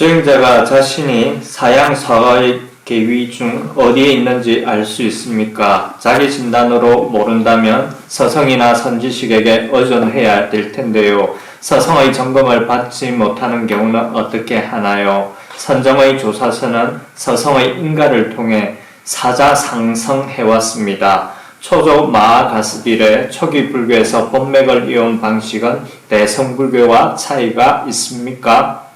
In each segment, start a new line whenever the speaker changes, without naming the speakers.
수행자가 자신이 사양 사과의 계위 중 어디에 있는지 알 수 있습니까? 자기 진단으로 모른다면 서성이나 선지식에게 의존해야 될 텐데요. 서성의 점검을 받지 못하는 경우는 어떻게 하나요? 선정의 조사서는 서성의 인가를 통해 사자 상성해왔습니다. 초조 마하가스빌의 초기 불교에서 법맥을 이용 방식은 대성불교와 차이가 있습니까?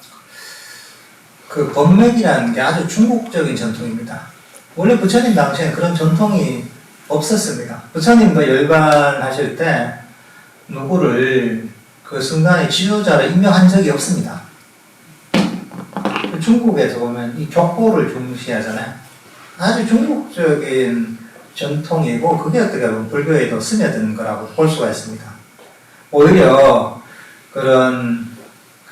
그 법맥이라는 게 아주 중국적인 전통입니다. 원래 부처님 당시에는 그런 전통이 없었습니다. 부처님도 열반하실 때 누구를 그 순간에 지도자로 임명한 적이 없습니다. 중국에서 보면 이 격보를 중시하잖아요. 아주 중국적인 전통이고 그게 어떻게 보면 불교에도 스며든 거라고 볼 수가 있습니다. 오히려 그런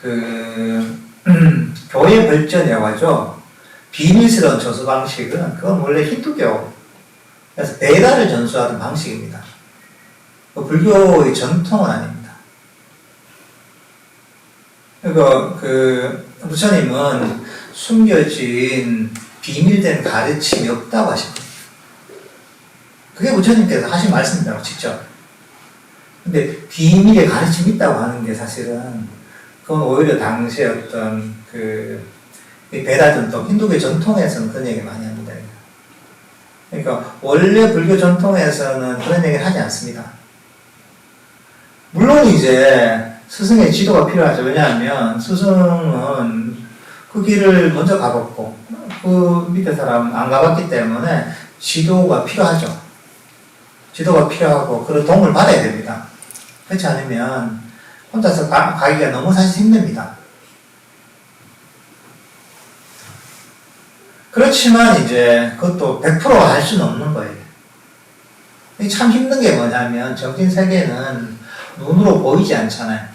그 교회 발전이어가지고 비밀스러운 전수 방식은 그건 원래 힌두교 그래서 배다를 전수하던 방식입니다. 그 불교의 전통은 아닙니다. 그리고 그 부처님은 숨겨진 비밀된 가르침이 없다고 하십니다. 그게 부처님께서 하신 말씀이라고 직접. 근데 비밀의 가르침이 있다고 하는 게 사실은 그건 오히려 당시에 어떤 그 배다 전통, 힌두교 전통에서는 그런 얘기 많이 합니다. 그러니까 원래 불교 전통에서는 그런 얘기를 하지 않습니다. 물론 이제 스승의 지도가 필요하죠. 왜냐하면 스승은 그 길을 먼저 가봤고 그 밑에 사람 안 가봤기 때문에 지도가 필요하죠. 지도가 필요하고 그런 도움을 받아야 됩니다. 그렇지 않으면 혼자서 가, 가기가 너무 사실 힘듭니다. 그렇지만 이제 그것도 100%할 수는 없는 거예요. 참 힘든 게 뭐냐면 정신 세계는 눈으로 보이지 않잖아요.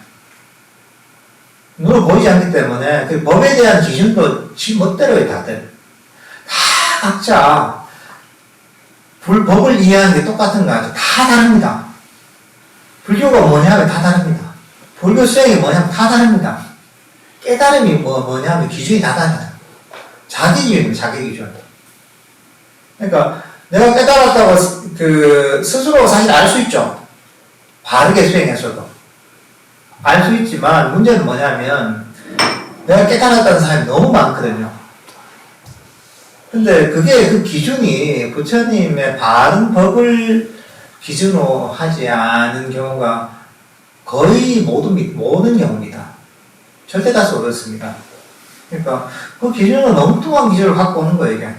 눈으로 보이지 않기 때문에 그 법에 대한 기준도 지 멋대로예요, 다들. 다 각자 불, 법을 이해하는 게 똑같은 거 아니죠. 다 다릅니다. 불교가 뭐냐면 다 다릅니다. 불교 수행이 뭐냐면 다 다릅니다. 깨달음이 뭐, 뭐냐면 기준이 다 달라요. 자기 기준, 자기 기준. 그러니까 내가 깨달았다고 스- 그 스스로 사실 알 수 있죠. 바르게 수행했어도. 알 수 있지만 문제는 뭐냐면 내가 깨달았다는 사람이 너무 많거든요. 근데 그게 그 기준이 부처님의 바른 법을 기준으로 하지 않은 경우가 거의 모든, 모든 경우입니다. 절대 다수 그렇습니다. 그러니까 그 기준은 엉뚱한 기준을 갖고 오는 거예요, 이게.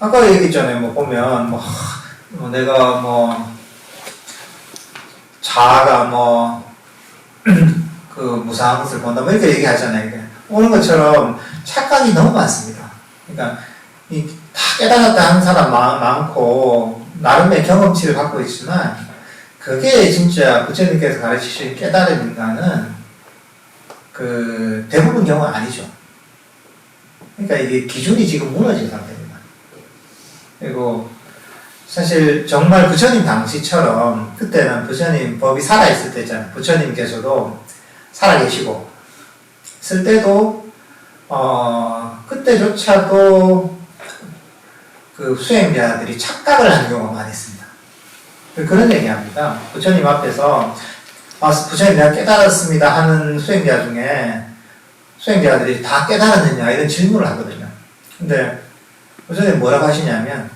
아까 얘기했잖아요. 뭐 보면 뭐, 하, 뭐 내가 뭐 자아가 뭐 그 무상한 것을 본다 뭐 이렇게 얘기하잖아요. 이게. 오는 것처럼 착각이 너무 많습니다. 그러니까 이 다 깨달았다 하는 사람 많, 많고 나름의 경험치를 갖고 있지만 그게 진짜 부처님께서 가르치신 깨달음인가는 그 대부분 경우는 아니죠. 그러니까 이게 기준이 지금 무너진 상태입니다. 그리고 사실 정말 부처님 당시처럼 그때는 부처님 법이 살아있을 때잖아요. 부처님께서도 살아계시고 있을 때도 어 그때조차도 그 수행자들이 착각을 하는 경우가 많이 있습니다. 그런 얘기합니다. 부처님 앞에서 아, 부처님 내가 깨달았습니다 하는 수행자 중에 수행자들이 다 깨달았느냐 이런 질문을 하거든요. 근데 부처님 뭐라고 하시냐면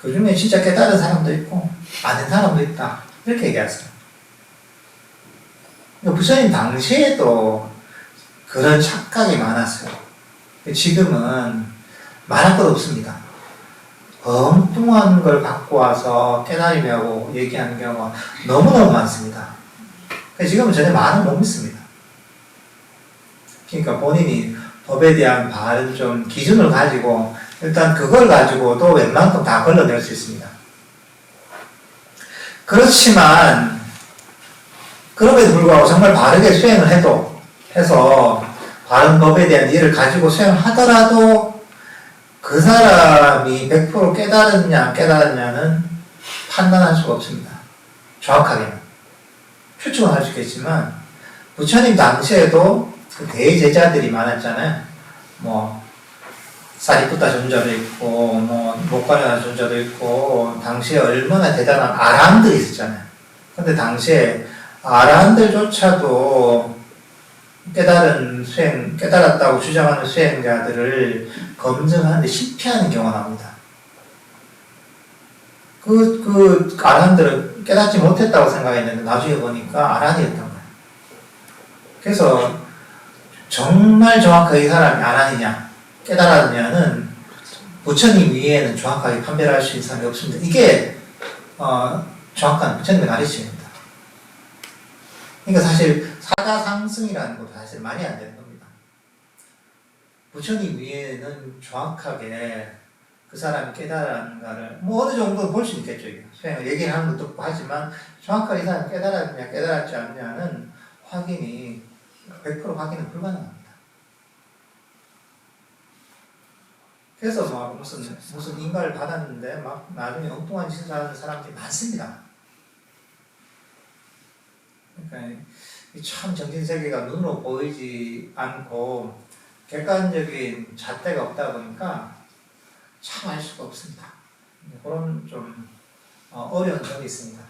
그 중에 진짜 깨달은 사람도 있고 아는 사람도 있다 이렇게 얘기하세요. 그러니까 부처님 당시에도 그런 착각이 많았어요. 지금은 말할 것 없습니다. 엉뚱한 걸 갖고 와서 깨달으려고 얘기하는 경우가 너무너무 많습니다. 그래서 지금은 전혀 말을 못 믿습니다. 그러니까 본인이 법에 대한 바른 좀 기준을 가지고 일단 그걸 가지고도 웬만큼 다 걸러낼 수 있습니다. 그렇지만 그럼에도 불구하고 정말 바르게 수행을 해도 해서 바른 법에 대한 이해를 가지고 수행을 하더라도 그 사람이 100% 깨달았냐 안 깨달았냐는 판단할 수가 없습니다. 정확하게는. 추측은 할 수 있겠지만 부처님 당시에도 그 대제자들이 많았잖아요. 뭐 사리푸타 존자도 있고 뭐 목가나 존자도 있고 당시에 얼마나 대단한 아라한들이 있었잖아요. 근데 당시에 아라한들조차도 깨달은 수행, 깨달았다고 주장하는 수행자들을 검증하는데 실패하는 경우가 나옵니다. 그, 그, 아란들은 깨닫지 못했다고 생각했는데 나중에 보니까 아란이었던 거예요. 그래서 정말 정확하게 이 사람이 아란이냐, 깨달았느냐는 부처님 위에는 정확하게 판별할 수 있는 사람이 없습니다. 이게, 어, 정확한 부처님의 가르침입니다. 그러니까 사실 사자 상승이라는 것도 사실 말이 안 되는 겁니다. 부처님 위에는 정확하게 그 사람이 깨달았는가를 뭐 어느 정도 볼 수 있겠죠. 수행을 얘기를 하는 것도 하지만 정확하게 이 사람이 깨달았느냐 깨달았지 않느냐는 확인이 100% 확인은 불가능합니다. 그래서 막 무슨 무슨 인가를 받았는데 막 나중에 엉뚱한 짓을 하는 사람들이 많습니다. 그러니까 이참 정신 세계가 눈으로 보이지 않고 객관적인 잣대가 없다 보니까 참 알 수가 없습니다. 그런 좀 어, 어려운 점이 있습니다.